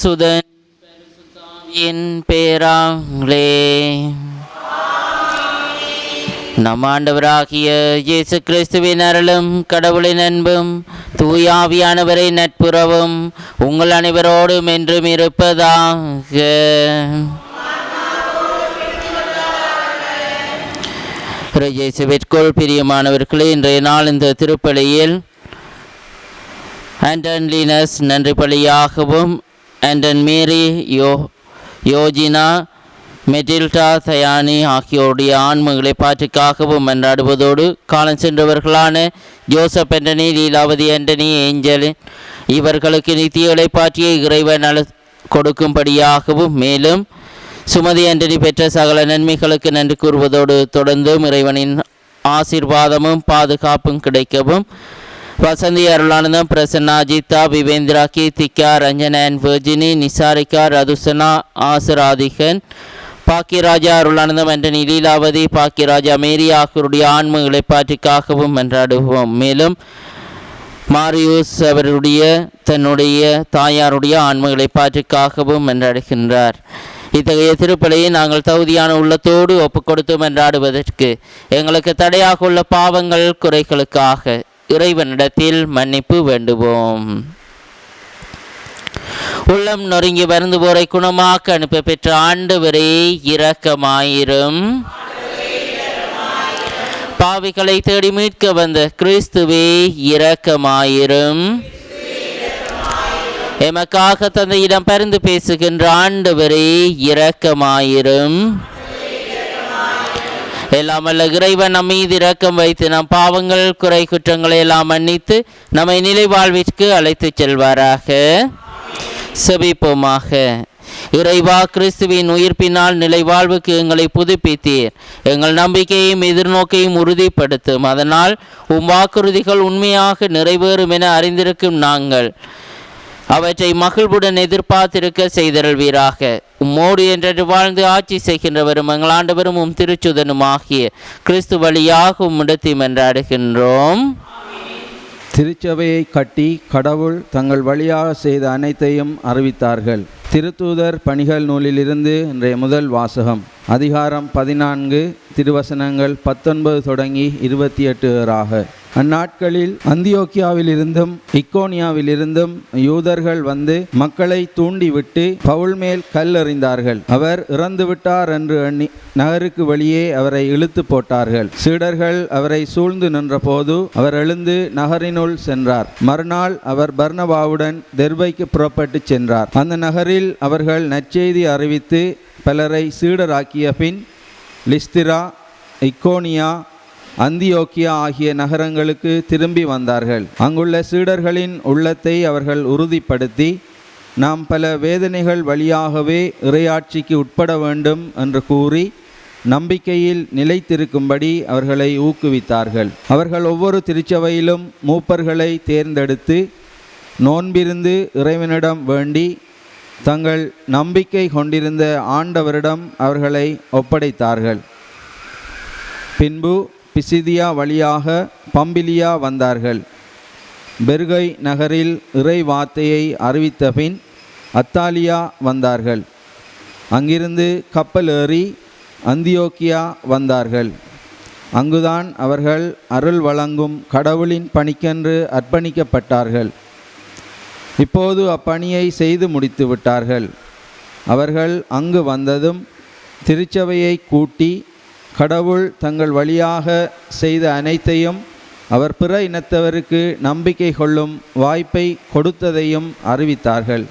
சுதன் என் பேராங்களே. நம் ஆண்டவராகிய இயேசு கிறிஸ்துவின் அருளும் கடவுளின் அன்பும் தூயாவியானவரை நட்புறவும் உங்கள் அனைவரோடும் என்றும் இருப்பதாக. இயேசுவிற்குள் பிரியமானவர்களே இன்றைய நாள் இந்த திருப்பலியில் ஆண்டன்லினஸ் நன்றி பலியாகவும் and Mary yo யோஜினா Matilda Dayani ஆகியோருடைய ஆன்மங்களை பாற்றுக்காகவும் மன்றாடுவதோடு காலம் சென்றவர்களான Joseph Antony Leelavathi Antony Angeline இவர்களுக்கு நித்திய பாற்றிய இறைவன் நல கொடுக்கும்படியாகவும் மேலும் சுமதி ஆண்டனி பெற்ற சகல நன்மைகளுக்கு நன்றி கூறுவதோடு தொடர்ந்தும் இறைவனின் ஆசீர்வாதமும் பாதுகாப்பும் கிடைக்கவும் வசந்தி அருளானந்தம் பிரசன்னா ஜீதா விவேந்திரா கீர்த்திகா ரஞ்சனன் அண்ட் நிசாரிகா ரதுசனா ஆசராதிகன் பாக்கியராஜா அருளானந்தம் என்ற லீலாவதி பாக்கியராஜா மேரி ஆகியோருடைய ஆன்ம இளைப்பாற்றிக்காகவும் மன்றாடுவோம் மேலும் மாரியூஸ் அவருடைய தன்னுடைய தாயாருடைய ஆன்ம இளைப்பாற்றிக்காகவும் என்றாடுகின்றார். இத்தகைய திருப்பலியை நாங்கள் தகுதியான உள்ளத்தோடு ஒப்புக்கொடுத்து என்றாடுவதற்கு எங்களுக்கு தடையாக உள்ள பாவங்கள் குறைகளுக்காக. இறைவனிடத்தில் மன்னிப்பு வேண்டுவோம். உள்ளம் நொறுங்கி வருந்து போரை குணமாக்க அனுப்ப பெற்ற ஆண்டவரே இரக்கமாயிரும். பாவிகளை தேடி மீட்க வந்த கிறிஸ்துவே இரக்கமாயிரும். எமக்காக தந்தையிடம் பரிந்து பேசுகின்ற ஆண்டவரே இரக்கமாயிரும். எல்லாம் அல்ல இறைவன் நம் மீது இரக்கம் வைத்து நம் பாவங்கள் குறை குற்றங்களை எல்லாம் மன்னித்து நம்மை நிலை வாழ்விற்கு அழைத்துச் செல்வாராக. செபிப்போமாக. இறைவா கிறிஸ்துவின் உயிர்ப்பினால் நிலை வாழ்வுக்கு எங்களை புதுப்பித்தீர். எங்கள் நம்பிக்கையும் எதிர்நோக்கையும் உறுதிப்படுத்தும். அதனால் உம் வாக்குறுதிகள் உண்மையாக நிறைவேறும் என அறிந்திருக்கும் நாங்கள். அவற்றை மகிழ்வுடன் எதிர்பார்த்திருக்க செய்தருள்வீராக. உம்மோடு என்றென்று வாழ்ந்து ஆட்சி செய்கின்றவரும் எங்களாண்டவரும் உம் திருச்சுதனும் ஆகிய கிறிஸ்து வழியாக உம்மிடத்தை மன்றாடுகின்றோம். திருச்சபையை கட்டி கடவுள் தங்கள் வழியாக செய்த அனைத்தையும் அறிவித்தார்கள். திருத்தூதர் பணிகள் நூலிலிருந்து இன்றைய முதல் வாசகம். அதிகாரம் பதினான்கு திருவசனங்கள் பத்தொன்பது தொடங்கி இருபத்தி எட்டு ஆக அந்நாட்களில் அந்தியோக்கியாவிலிருந்தும் இக்கோனியாவிலிருந்தும் யூதர்கள் வந்து மக்களை தூண்டிவிட்டு பவுல் மேல் கல் எறிந்தார்கள் அவர் இறந்துவிட்டார் என்று எண்ணி நகருக்கு வெளியே அவரை இழுத்து போட்டார்கள். சீடர்கள் அவரை சூழ்ந்து நின்றபோது அவர் எழுந்து நகரினுள் சென்றார். மறுநாள் அவர் பர்ணபாவுடன் தெர்பைக்கு புறப்பட்டு சென்றார். அந்த நகரில் அவர்கள் நற்செய்தி அறிவித்து பலரை சீடராக்கிய பின் லிஸ்திரா இக்கோனியா அந்தியோக்கியா ஆகிய நகரங்களுக்கு திரும்பி வந்தார்கள். அங்குள்ள சீடர்களின் உள்ளத்தை அவர்கள் உறுதிப்படுத்தி நாம் பல வேதனைகள் வழியாகவே இறையாட்சிக்கு உட்பட வேண்டும் என்று கூறி நம்பிக்கையில் நிலைத்திருக்கும்படி அவர்களை ஊக்குவித்தார்கள். அவர்கள் ஒவ்வொரு திருச்சபையிலும் மூப்பர்களை தேர்ந்தெடுத்து நோன்பிருந்து இறைவனிடம் வேண்டி தங்கள் நம்பிக்கை கொண்டிருந்த ஆண்டவரிடம் அவர்களை ஒப்படைத்தார்கள். பின்பு பிசிதியா வழியாக பம்பிலியா வந்தார்கள். பெர்கை நகரில் இறை வார்த்தையை அறிவித்த பின் அத்தாலியா வந்தார்கள். அங்கிருந்து கப்பல் ஏறி அந்தியோக்கியா வந்தார்கள். அங்குதான் அவர்கள் அருள் வழங்கும் கடவுளின் பணிக்கென்று அர்ப்பணிக்கப்பட்டார்கள். இப்போது அப்பணியை செய்து முடித்து விட்டார்கள் அவர்கள் அங்கு வந்ததும் திருச்சபையை கூட்டி கடவுள் தங்கள் வழியாக செய்த அனைத்தையும் அவர் பிற இனத்தவருக்கு நம்பிக்கை கொள்ளும் வாய்ப்பை கொடுத்ததையும் அறிவித்தார்கள்.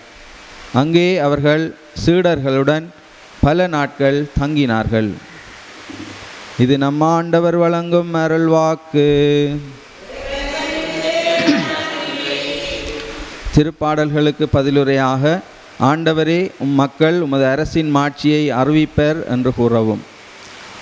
அங்கே அவர்கள் சீடர்களுடன் பல நாட்கள் தங்கினார்கள். இது நம்ம ஆண்டவர் வழங்கும் அருள்வாக்கு. திருப்பாடல்களுக்கு பதிலுரையாக ஆண்டவரே உம் மக்கள் உமது அரசின் மாட்சியை அறிவிப்பர் என்று கூறவும்.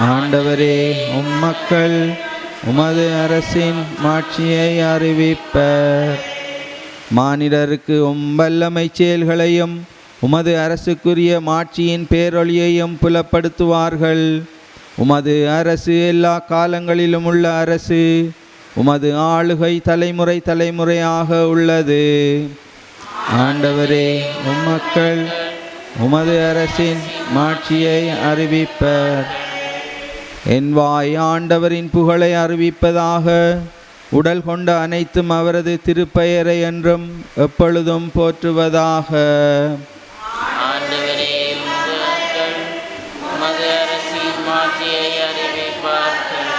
ஆண்டவரே உம் மக்கள் உமது அரசின் மாட்சியை அறிவிப்பர். மானிடருக்கு உம்பல்லமை செயல்களையும் உமது அரசுக்குரிய மாட்சியின் பேரொழியையும் புலப்படுத்துவார்கள். உமது அரசு எல்லா காலங்களிலும் உள்ள அரசு உமது ஆளுகை தலைமுறை தலைமுறையாக உள்ளது. ஆண்டவரே உம் மக்கள் உமது அரசின் மாட்சியை அறிவிப்பர். என் வாய் ஆண்டவரின் புகழை அறிவிப்பதாக. உடல் கொண்ட அனைத்தும் அவரது திருப்பெயரை என்றும் எப்பொழுதும் போற்றுவதாக. ஆண்டவரே மக்கள் உமது அரசின் மாட்சியை அறிவிப்பார்கள்.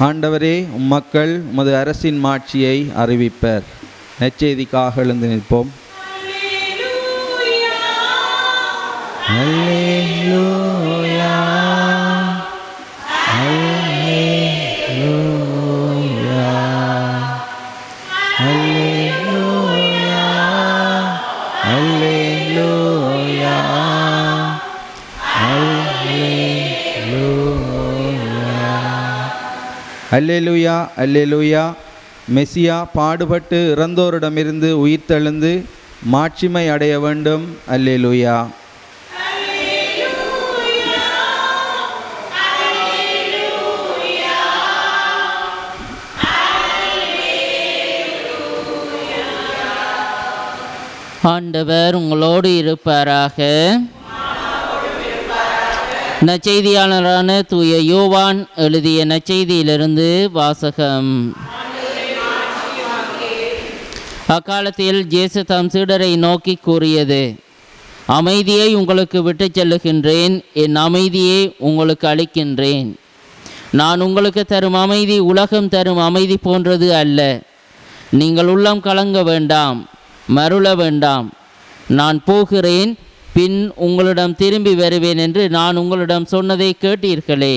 ஆண்டவரே உம் மக்கள் உமது அரசின் மாட்சியை அறிவிப்பர். நற்செய்திக்காக எழுந்து நிற்போம். அல்லேலூயா அல்லேலுயா அல்லேலுயா. மெசியா பாடுபட்டு இறந்தோரிடமிருந்து உயிர்த்தெழுந்து மாட்சிமை அடைய வேண்டும். அல்லேலுயா. ஆண்டவர் உங்களோடு இருப்பாராக. நச்செய்தியாளரான தூய யோவான் எழுதிய நச்செய்தியிலிருந்து வாசகம். அக்காலத்தில் ஜேசு தம் சீடரை நோக்கி கூறியது அமைதியை உங்களுக்கு விட்டுச் செல்லுகின்றேன் என் அமைதியை உங்களுக்கு அளிக்கின்றேன். நான் உங்களுக்கு தரும் அமைதி உலகம் தரும் அமைதி போன்றது அல்ல. நீங்கள் உள்ளம் கலங்க வேண்டாம் மருள வேண்டாம். நான் போகிறேன் பின் உங்களிடம் திரும்பி வருவேன் என்று நான் உங்களிடம் சொன்னதை கேட்டீர்களே.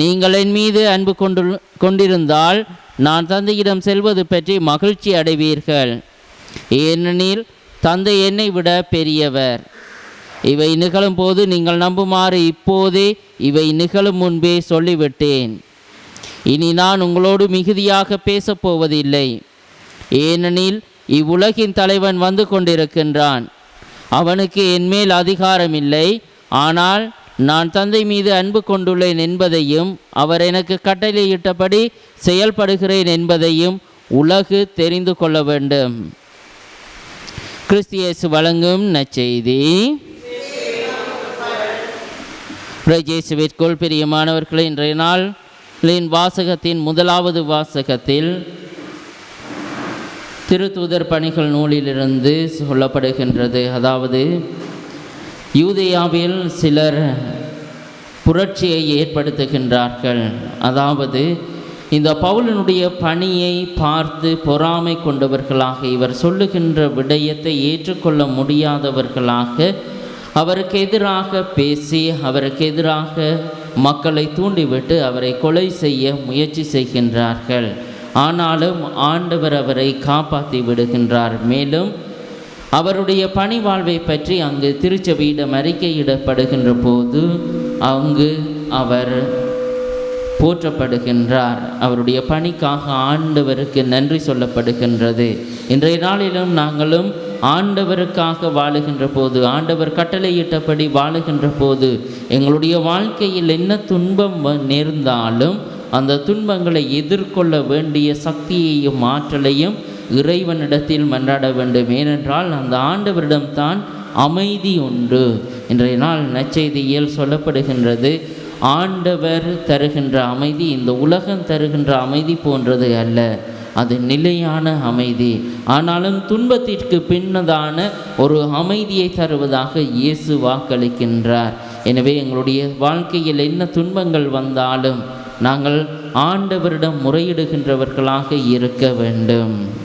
நீங்கள் என் மீது அன்பு கொண்டு கொண்டிருந்தால் நான் தந்தையிடம் செல்வது பற்றி மகிழ்ச்சி அடைவீர்கள். ஏனெனில் தந்தை என்னை விட பெரியவர். இவை நிகழும் போது நீங்கள் நம்புமாறு இப்போதே இவை நிகழும் முன்பே சொல்லிவிட்டேன். இனி நான் உங்களோடு மிகுதியாக பேசப் போவதில்லை ஏனெனில் இவ்வுலகின் தலைவன் வந்து கொண்டிருக்கின்றான். அவனுக்கு என்மேல் அதிகாரம் இல்லை ஆனால் நான் தந்தை மீது அன்பு கொண்டுள்ளேன் என்பதையும் அவர் எனக்கு கட்டளையிட்டபடி செயல்படுகிறேன் என்பதையும் உலகு தெரிந்து கொள்ள வேண்டும். கிறிஸ்தியேசு வழங்கும் நச்செய்தி பிரஜேசுவிற்குள் பிரியமானவர்களின் இன்றைய நாளின் வாசகத்தின் முதலாவது வாசகத்தில் திருத்தூதர் பணிகள் நூலிலிருந்து சொல்லப்படுகின்றது. அதாவது யூதேயாவில் சிலர் புரட்சியை ஏற்படுத்துகின்றார்கள். அதாவது இந்த பவுலனுடைய பணியை பார்த்து பொறாமை கொண்டவர்களாக இவர் சொல்லுகின்ற விடயத்தை ஏற்றுக்கொள்ள முடியாதவர்களாக அவருக்கு எதிராக பேசி அவருக்கு எதிராக மக்களை தூண்டிவிட்டு அவரை கொலை செய்ய முயற்சி செய்கின்றார்கள். ஆனாலும் ஆண்டவர் அவரை காப்பாற்றி விடுகின்றார். மேலும் அவருடைய பணி வாழ்வை பற்றி அங்கு திருச்சபையிடம் அறிக்கையிடப்படுகின்ற போது அங்கு அவர் போற்றப்படுகின்றார். அவருடைய பணிக்காக ஆண்டவருக்கு நன்றி சொல்லப்படுகின்றது. இன்றைய நாளிலும் நாங்களும் ஆண்டவருக்காக வாழுகின்ற போது ஆண்டவர் கட்டளையிட்டபடி வாழுகின்ற போது எங்களுடைய வாழ்க்கையில் என்ன துன்பம் நேர்ந்தாலும் அந்த துன்பங்களை எதிர்கொள்ள வேண்டிய சக்தியையும் ஆற்றலையும் இறைவனிடத்தில் மன்றாட வேண்டும். ஏனென்றால் அந்த ஆண்டவரிடம்தான் அமைதி உண்டு. இன்றைய நாள் நச்செய்தியில் சொல்லப்படுகின்றது ஆண்டவர் தருகின்ற அமைதி இந்த உலகம் தருகின்ற அமைதி போன்றது அல்ல. அது நிலையான அமைதி. ஆனாலும் துன்பத்திற்கு பின்னதான ஒரு அமைதியை தருவதாக இயேசு வாக்களிக்கின்றார். எனவே எங்களுடைய வாழ்க்கையில் என்ன துன்பங்கள் வந்தாலும் நாங்கள் ஆண்டவரிடம் முறையிடுகின்றவர்களாக இருக்க வேண்டும்.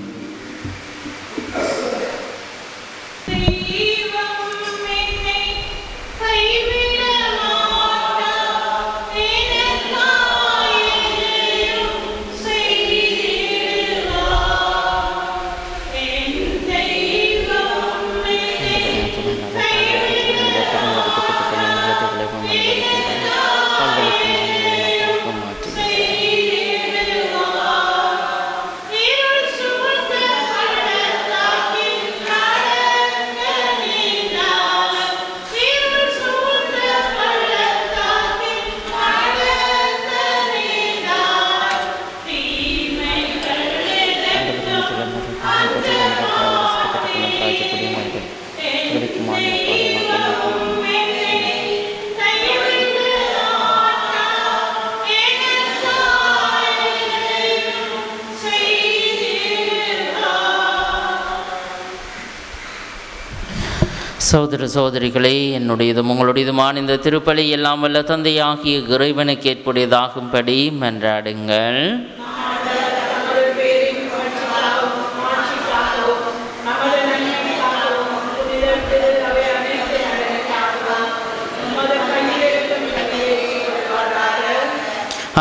சகோதர சகோதரிகளே என்னுடையதும் உங்களுடையதுமான இந்த திருப்பலி எல்லாம் வல்ல தந்தையாகிய இறைவனுக்கு ஏற்புடையதாகும்படி மன்றாடுங்கள்.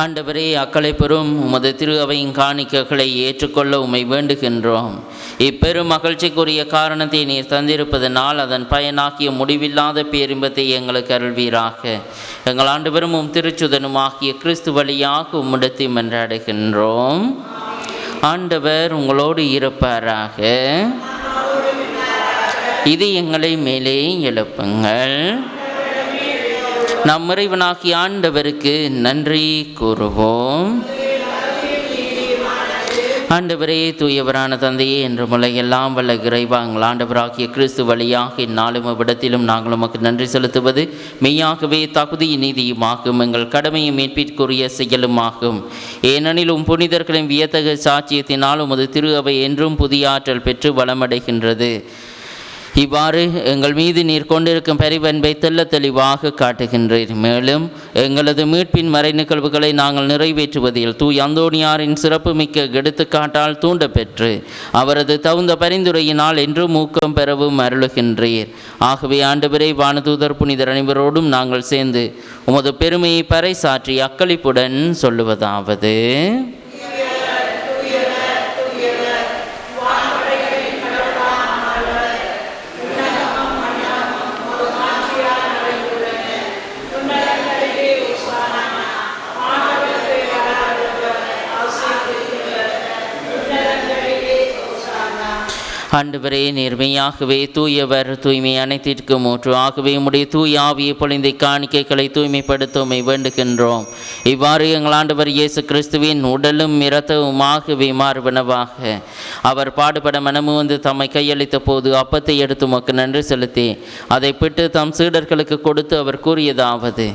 ஆண்டவரே அக்களை பெறும் உமது திரு அவையின் காணிக்கைகளை ஏற்றுக்கொள்ள உமை வேண்டுகின்றோம். இப்பெரும் மகிழ்ச்சிக்குரிய காரணத்தை நீர் தந்திருப்பதனால் அதன் பயனாகிய முடிவில்லாத பேரின்பத்தை எங்களுக்கு அருள்வீராக. எங்கள் ஆண்டவரும் உம் திருச்சுதனுமாகிய கிறிஸ்து வழியாக உம்மிடத்தை மன்றாடுகின்றோம். ஆண்டவர் உங்களோடு இருப்பாராக. இது எங்களை மேலே எழுப்புங்கள். நம் இறைவனாகி ஆண்டவருக்கு நன்றி கூறுவோம். ஆண்டவரே தூயவரான தந்தையே என்ற முலையெல்லாம் வல்ல இறைவாங்கள் ஆண்டவராகிய கிறிஸ்து வழியாக இந்நாளும் இவ்விடத்திலும் நாங்கள் உமக்கு நன்றி செலுத்துவது மெய்யாகவே தகுதியும் நீதியுமாகும் எங்கள் கடமையும் மீட்பிற்குரிய செயலுமாகும். ஏனெனில் உம் புனிதர்களின் வியத்தகு சாட்சியத்தினால் உமது திரு அவை என்றும் புதிய ஆற்றல் பெற்று வளமடைகின்றது. இவ்வாறு எங்கள் மீது நீர் கொண்டிருக்கும் பெரிவன்பை தெல்ல தெளிவாக காட்டுகின்றீர். மேலும் எங்களது மீட்பின் மறை நிகழ்வுகளை நாங்கள் நிறைவேற்றுவதில் தூய் அந்தோணியாரின் சிறப்புமிக்க எடுத்துக்காட்டால் தூண்ட பெற்று அவரது தகுந்த பரிந்துரையினால் என்றும் ஊக்கம் பெறவும் அருளுகின்றீர். ஆகவே ஆண்டவரே வானதூதர் புனிதர் அனைவரோடும் நாங்கள் சேர்ந்து உமது பெருமையை பறைசாற்றி அக்களிப்புடன் சொல்லுவதாவது. ஆண்டவரே நேர்மையாகவே தூயவர் தூய்மை அனைத்திற்கும் ஊற்று. ஆகவே உம்முடைய தூய் ஆவியை பொழிந்தை காணிக்கைகளை தூய்மைப்படுத்தவுமை வேண்டுகின்றோம். இவ்வாறு எங்கள் ஆண்டவர் இயேசு கிறிஸ்துவின் உடலும் இரத்தவுமாகவே மாறுவனவாக. அவர் பாடுபட மனமு வந்து தம்மை கையளித்த போது அப்பத்தை எடுத்து மக்கு நன்றி செலுத்தி அதை பிட்டு தம் சீடர்களுக்கு கொடுத்து அவர் கூறியதாவது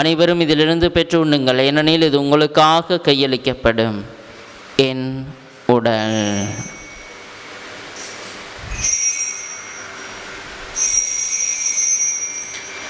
அனைவரும் இதிலிருந்து பெற்று உண்ணுங்கள் ஏனெனில் இது உங்களுக்காக கையளிக்கப்படும். என் உடல்.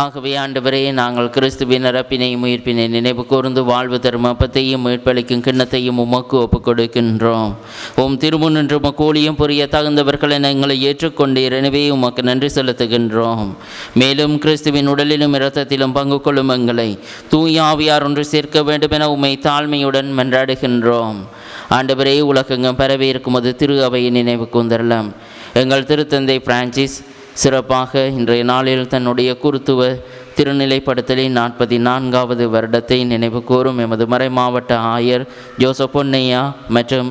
ஆகவே ஆண்டவரே நாங்கள் கிறிஸ்துவின் இறப்பினையும் உயிர்ப்பினை நினைவு கூர்ந்து வாழ்வு தரும் அப்பத்தையும் மீட்பளிக்கும் கிண்ணத்தையும் உமக்கு ஒப்புக் கொடுக்கின்றோம் உம் திருமுன்னின்று உமக்கு புரிய தகுந்தவர்கள் என எங்களை ஏற்றுக்கொண்டீர். எனவே உமக்கு நன்றி செலுத்துகின்றோம். மேலும் கிறிஸ்துவின் உடலிலும் இரத்தத்திலும் பங்கு கொள்ளும் எங்களை தூய ஆவியார் ஒன்று சேர்க்க வேண்டும் என உம்மை தாழ்மையுடன் மன்றாடுகின்றோம். ஆண்டவரே உலகெங்கும் பரவி இருக்கும்போது திரு அவையை நினைவு கூந்தரலாம் எங்கள் திருத்தந்தை பிரான்சிஸ் சிறப்பாக இன்றைய நாளில் தன்னுடைய குருத்துவ திருநிலைப்படுத்தலின் நாற்பத்தி நான்காவது வருடத்தை நினைவு கூறும் எமது மறை மாவட்ட ஆயர் ஜோசப் பொன்னையா மற்றும்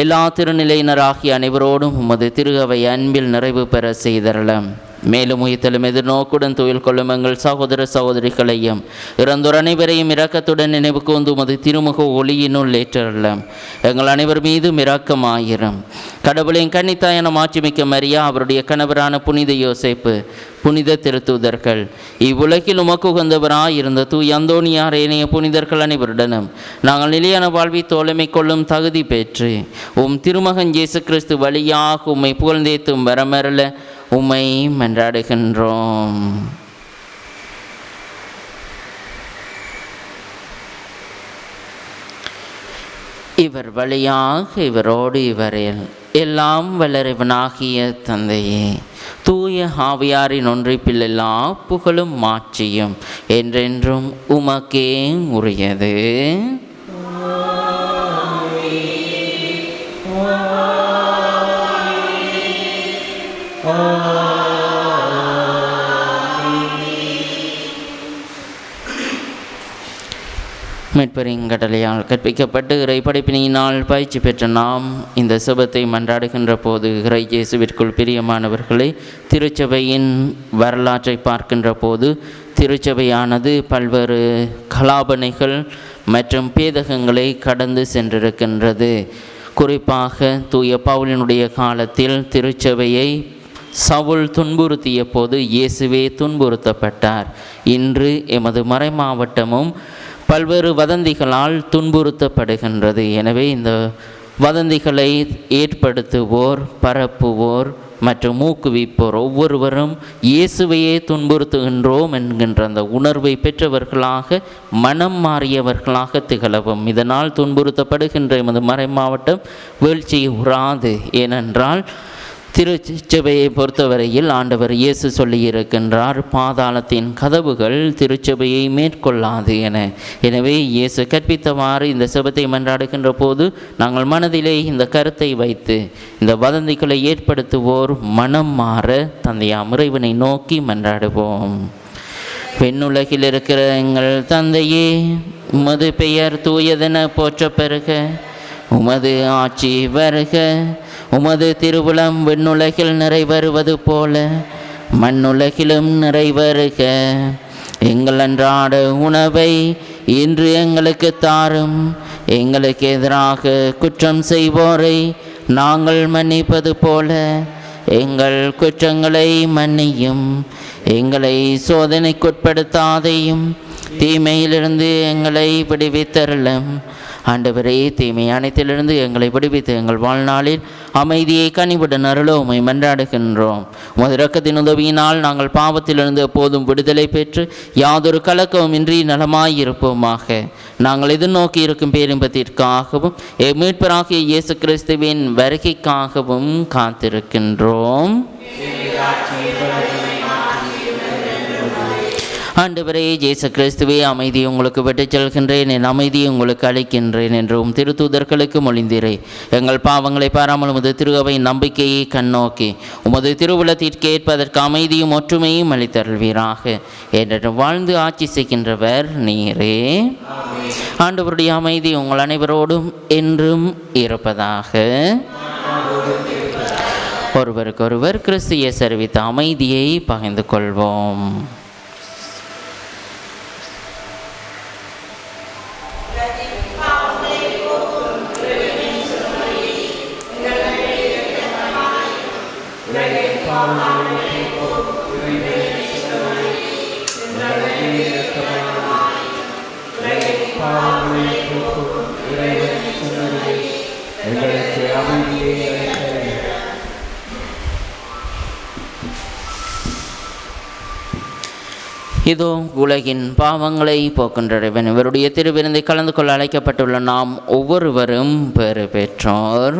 எல்லா திருநிலையினராகிய அனைவரோடும் உமது திருகவை அன்பில் நிறைவு பெற செய்தரலாம். மேலும் உயிர்த்தலும் எதிர்நோக்குடன் துயில் கொள்ளும் எங்கள் சகோதர சகோதரிகளையும் இறந்தோர் அனைவரையும் இரக்கத்துடன் நினைவு கூர்ந்து உமது திருமுக ஒளியினுள் ஏற்றலாம் எங்கள் அனைவர் மீதும் இரக்கமாயிரும். கடவுளின் கன்னித்தாயன மாட்சிமிக்க மரியா அவருடைய கணவரான புனித யோசிப்பு புனித திருத்தூதர்கள் இவ்வுலகில் உமக்கு உகந்தவராய் இருந்த தூய் அந்தோணியார் இணைய புனிதர்கள் அனைவருடனும் நாங்கள் நிலையான வாழ்வை தோழமை கொள்ளும் தகுதி பெற்று உம் திருமகன் இயேசு கிறிஸ்து வழியாக உம்மை புகழ்ந்தேத்தும் வரமரல உம்மை மன்றாடுகின்றோம். இவர் வழியாக இவரோடு இவரில் எல்லாம் வளரவனாகிய தந்தையே. தூய ஆவியாரின் ஒன்றிப்பில் எல்லா புகழும் மாட்சியும் என்றென்றும் உமக்கே உரியது. மீட்பரின் கற்பிக்கப்பட்டு இறை படைப்பினியினால் பயிற்சி பெற்ற நாம் இந்த சுபத்தை மன்றாடுகின்ற போது இறை இயேசுவிற்குள் பிரியமானவர்களே திருச்சபையின் வரலாற்றை பார்க்கின்ற போது திருச்சபையானது பல்வேறு கலாபனைகள் மற்றும் பேதகங்களை கடந்து சென்றிருக்கின்றது. குறிப்பாக தூய பவுலினுடைய காலத்தில் திருச்சபையை சவுல் துன்புறுத்திய போது இயேசுவே துன்புறுத்தப்பட்டார். இன்று எமது மறைமாவட்டமும் பல்வேறு வதந்திகளால் துன்புறுத்தப்படுகின்றது. எனவே இந்த வதந்திகளை ஏற்படுத்துவோர் பரப்புவோர் மற்றும் ஊக்குவிப்போர் ஒவ்வொருவரும் இயேசுவையே துன்புறுத்துகின்றோம் என்கின்ற அந்த உணர்வை பெற்றவர்களாக மனம் மாறியவர்களாக திகழவும். இதனால் துன்புறுத்தப்படுகின்ற எமது மறைமாவட்டம் வீழ்ச்சி உறாது ஏனென்றால் திருச்சபையை பொறுத்தவரையில் ஆண்டவர் இயேசு சொல்லியிருக்கின்றார் பாதாளத்தின் கதவுகள் திருச்சபையை மேற்கொள்ளாது என. எனவே இயேசு கற்பித்தவாறு இந்த செபத்தை மன்றாடுகின்ற போது நாங்கள் மனதிலே இந்த கருத்தை வைத்து இந்த வதந்திகளை ஏற்படுத்துவோர் மனம் மாற தந்தையா முறைவனை நோக்கி மன்றாடுவோம். பெண்ணுலகில் இருக்கிற எங்கள் தந்தையே உமது பெயர் தூயதென போற்ற பெருக உமது ஆட்சி வருக. உமது திருவுளம் விண்ணுலகில் நிறைவருவது போல மண்ணுலகிலும் நிறைவருக. எங்கள் அன்றாட உணவை இன்று எங்களுக்கு தாரும். எங்களுக்கு எதிராக குற்றம் செய்வோரை நாங்கள் மன்னிப்பது போல எங்கள் குற்றங்களை மன்னியும். எங்களை சோதனைக்குட்படுத்தாதையும் தீமையிலிருந்து எங்களை விடுவித்தருளும். ஆண்டவரே தீமை அனைத்திலிருந்து எங்களை விடுவித்து எங்கள் வாழ்நாளில் அமைதியை கனிவுடன் அருள உமை மன்றாடுகின்றோம். உமது உதவியினால் நாங்கள் பாவத்திலிருந்து எப்போதும் விடுதலை பெற்று யாதொரு கலக்கமும் இன்றி நலமாயிருப்போமாக. நாங்கள் எதிர்நோக்கி இருக்கும் பேரின்பத்திற்காகவும் மீட்பராகிய இயேசு கிறிஸ்துவின் வருகைக்காகவும் காத்திருக்கின்றோம். ஆண்டவரே ஜேசு கிறிஸ்துவே அமைதி உங்களுக்கு விட்டுச் செல்கின்றேன் என் அமைதி உங்களுக்கு அளிக்கின்றேன் என்றும் திருத்தூதர்களுக்கு மொழிந்திரே. எங்கள் பாவங்களை பாராமல் உமது திருகவை நம்பிக்கையை கண்ணோக்கி உமது திருவுளத்திற்கு ஏற்பதற்கு அமைதியும் ஒற்றுமையும் அளித்தருள்வீராக. என்று வாழ்ந்து ஆட்சி செய்கின்றவர் நீரே. ஆண்டவருடைய அமைதி உங்கள் அனைவரோடும் என்றும் இருப்பதாக. ஒருவருக்கொருவர் கிறிஸ்து சரிவித்த அமைதியை பகிர்ந்து கொள்வோம். இதோ உலகின் பாவங்களை போக்கின்ற இறைவன் இவருடைய திருவிருந்தை கலந்து கொள்ள அழைக்கப்பட்டுள்ள நாம் ஒவ்வொருவரும் பெறு பெற்றோர்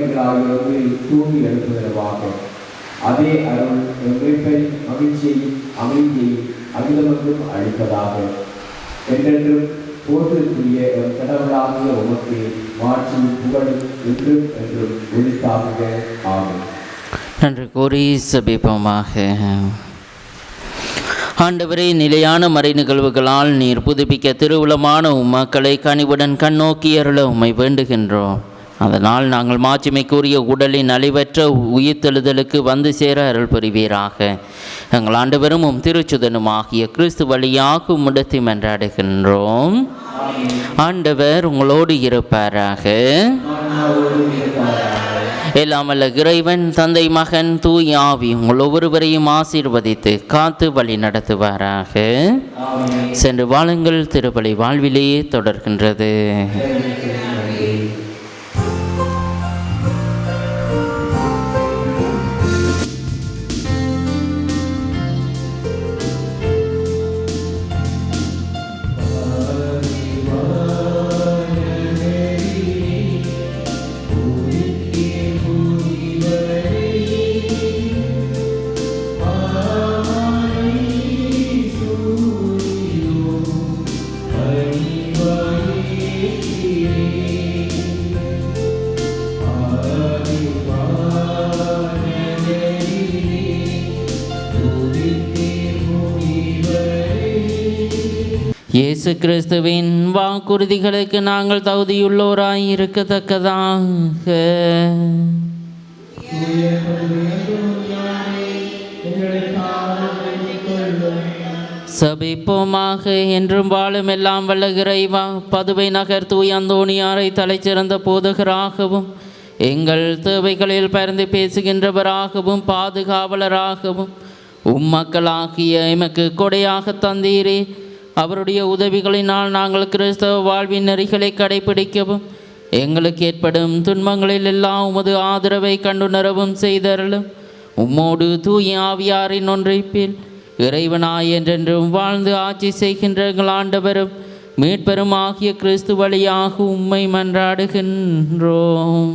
திருப்பயணிகளாகியோரை தூங்கி எழுப்புவனவாகும் அதே அருள் எங்கள் மகிழ்ச்சியையும் அமைதியையும் அகிலமன்றும் அளிப்பதாக. என்றென்றும் போற்றுக்குரிய கடவுளாகிய உமக்கு மாற்றி புகழும் என்றும் என்றும் ஒளித்தாகுக ஆகும் நன்றி கோரி சபீபமாக ஆண்டவரே நிலையான மறை நிகழ்வுகளால் நீர் புதுப்பிக்க திருவுளமான உம்மக்களை கனிவுடன் கண்ணோக்கி அருள உம்மை வேண்டுகின்றோம். அதனால் நாங்கள் மாட்சிமைக்குரிய உடலின் அழிவற்ற உயிர்த்தெழுதலுக்கு வந்து சேர அருள் புரிவீராக எங்கள் ஆண்டவரும் உம் திருச்சுதனும் ஆகிய கிறிஸ்து வழியாக முடத்தி மன்றாடுகின்றோம். ஆண்டவர் உங்களோடு இருப்பாராக. எல்லாமல்ல இறைவன் தந்தை மகன் தூய் ஆவி உங்கள் ஒவ்வொருவரையும் ஆசீர்வதித்து காத்து வழி நடத்துவாராக. சென்று வாழுங்கள் திருப்பலி வாழ்விலேயே தொடர்கின்றது. இயேசு கிறிஸ்துவின் வாக்குறுதிகளுக்கு நாங்கள் தகுதியுள்ளோராய் இருக்கத்தக்கதாக சபிப்போமாக என்றும் வாழும் எல்லாம் வல்ல பதுவை நகர் தூய் அந்தோணியாரை தலைச்சிறந்த போதகராகவும் எங்கள் தேவைகளில் பறந்து பேசுகின்றவராகவும் பாதுகாவலராகவும் உம்மக்களாகிய எமக்கு கொடையாக தந்தீரே. அவருடைய உதவிகளினால் நாங்கள் கிறிஸ்தவ வாழ்வின் நெறிகளை கடைபிடிக்கவும் எங்களுக்கு ஏற்படும் துன்பங்களில் எல்லாம் உமது ஆதரவை கண்டுணரவும் செய்தருளும். உம்மோடு தூய ஆவியாரின் ஒன்றைப்பில் இறைவனாய் என்றென்றும் வாழ்ந்து ஆட்சி செய்கின்ற ஆண்டவரும் மீட்பெரும் ஆகிய கிறிஸ்து வழியாக உம்மை மன்றாடுகின்றோம்.